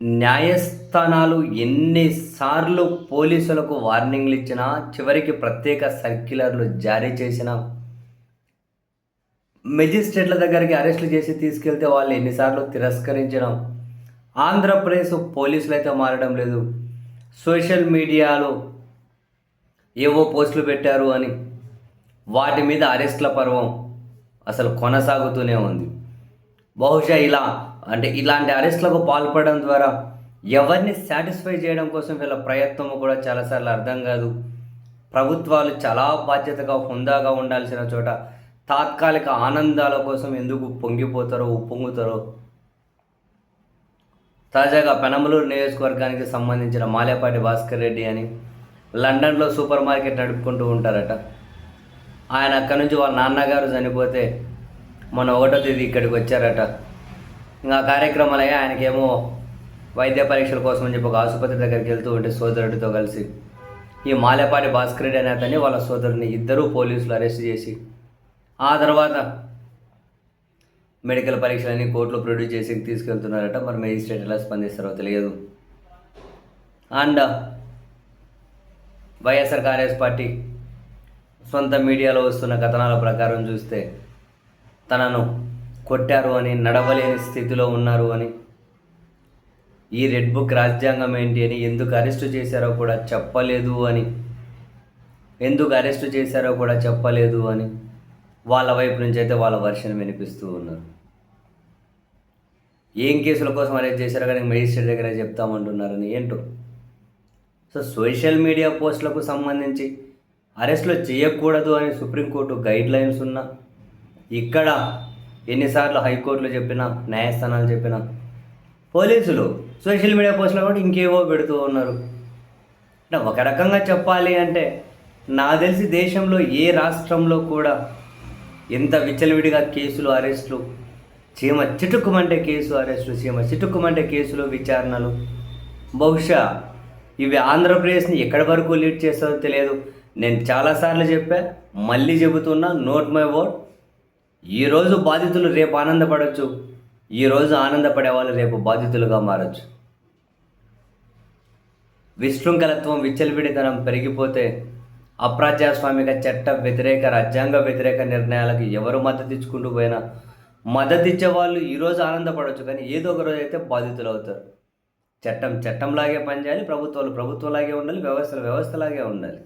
న్యాయస్థానాలు ఎన్నిసార్లు పోలీసులకు వార్నింగ్లు ఇచ్చినా చివరికి ప్రత్యేక సర్క్యులర్లు జారీ చేసినా మెజిస్ట్రేట్ల దగ్గరికి అరెస్టులు చేసి తీసుకెళ్తే వాళ్ళు ఎన్నిసార్లు తిరస్కరించడం ఆంధ్రప్రదేశ్ పోలీసులు అయితే మారడం లేదు. సోషల్ మీడియాలో ఏవో పోస్టులు పెట్టారు అని వాటి మీద అరెస్ట్ల పర్వం అసలు కొనసాగుతూనే ఉంది. బహుశా ఇలా అంటే ఇలాంటి అరెస్ట్లకు పాల్పడడం ద్వారా ఎవరిని సాటిస్ఫై చేయడం కోసం వీళ్ళ ప్రయత్నం కూడా చాలాసార్లు అర్థం కాదు. ప్రభుత్వాలు చాలా బాధ్యతగా హుందాగా ఉండాల్సిన చోట తాత్కాలిక ఆనందాల కోసం ఎందుకు పొంగిపోతారో ఉప్పొంగుతారో తాజాగా పెనమలూరు నియోజకవర్గానికి సంబంధించిన మాలేపాటి భాస్కర్ రెడ్డి అని లండన్లో సూపర్ మార్కెట్ నడుపుకుంటూ ఉంటారట. ఆయన అక్కడి నుంచి వాళ్ళ నాన్నగారు చనిపోతే మొన్న ఒకటో తేదీ ఇక్కడికి వచ్చారట. ఇంకా కార్యక్రమాలు అయ్యా ఆయనకేమో వైద్య పరీక్షల కోసం అని చెప్పి ఒక ఆసుపత్రి దగ్గరికి వెళ్తూ ఉంటే సోదరుడితో కలిసి. ఈ మాలేపాటి భాస్కర్ రెడ్డి అనే అతన్ని వాళ్ళ సోదరుని ఇద్దరూ పోలీసులు అరెస్ట్ చేసి ఆ తర్వాత మెడికల్ పరీక్షలన్నీ కోర్టులో ప్రొడ్యూస్ చేసి తీసుకెళ్తున్నారట. మరి మేజిస్ట్రేట్ ఎలా స్పందిస్తారో తెలియదు. అండ్ వైఎస్ఆర్ కాంగ్రెస్ పార్టీ సొంత మీడియాలో వస్తున్న కథనాల ప్రకారం చూస్తే తనను కొట్టారు అని నడవలేని స్థితిలో ఉన్నారు అని. ఈ రెడ్ బుక్ రాజ్యాంగం ఏంటి అని ఎందుకు అరెస్టు చేశారో కూడా చెప్పలేదు అని. ఎందుకు అరెస్టు చేశారో కూడా చెప్పలేదు అని. వాళ్ళ వైపు నుంచి అయితే వాళ్ళ వర్షన్ వినిపిస్తూ ఉన్నారు. ఏం కేసుల కోసం అరెస్ట్ చేశారో కానీ మెజిస్ట్రేట్ దగ్గర చెప్తామంటున్నారని ఏంటో. సో సోషల్ మీడియా పోస్టులకు సంబంధించి అరెస్టులు చేయకూడదు అని సుప్రీంకోర్టు గైడ్ లైన్స్ ఉన్నా ఇక్కడ ఎన్నిసార్లు హైకోర్టులు చెప్పినా న్యాయస్థానాలు చెప్పినా పోలీసులు సోషల్ మీడియా పోస్టులు కూడా ఇంకేవో పెడుతూ ఉన్నారు. ఒక రకంగా చెప్పాలి అంటే నాకు తెలిసి దేశంలో ఏ రాష్ట్రంలో కూడా ఎంత విచ్చలవిడిగా కేసులు అరెస్టులు చీమ చిటుక్కుమంటే కేసు అరెస్టులు చీమ చిటుక్కుమంటే కేసులు విచారణలు బహుశా ఇవి ఆంధ్రప్రదేశ్ని ఎక్కడి వరకు లీడ్ చేస్తుందో తెలియదు. నేను చాలాసార్లు చెప్పా మళ్ళీ చెబుతున్నా నోట్ మై వర్డ్ ఈరోజు బాధితులు రేపు ఆనందపడవచ్చు ఈరోజు ఆనందపడే వాళ్ళు రేపు బాధితులుగా మారచ్చు. విశృంఖలత్వం విచ్చలవిడితనం పెరిగిపోతే అప్రజాస్వామిక చట్ట వ్యతిరేక రాజ్యాంగ వ్యతిరేక నిర్ణయాలకు ఎవరు మద్దతు ఇచ్చుకుంటూ పోయినా మద్దతు ఇచ్చే వాళ్ళు ఈరోజు ఆనందపడవచ్చు కానీ ఏదో ఒక రోజు అయితే బాధితులు అవుతారు చట్టం చట్టంలాగే పనిచేయాలి ప్రభుత్వాలు ప్రభుత్వంలాగే ఉండాలి వ్యవస్థలు వ్యవస్థలాగే ఉండాలి.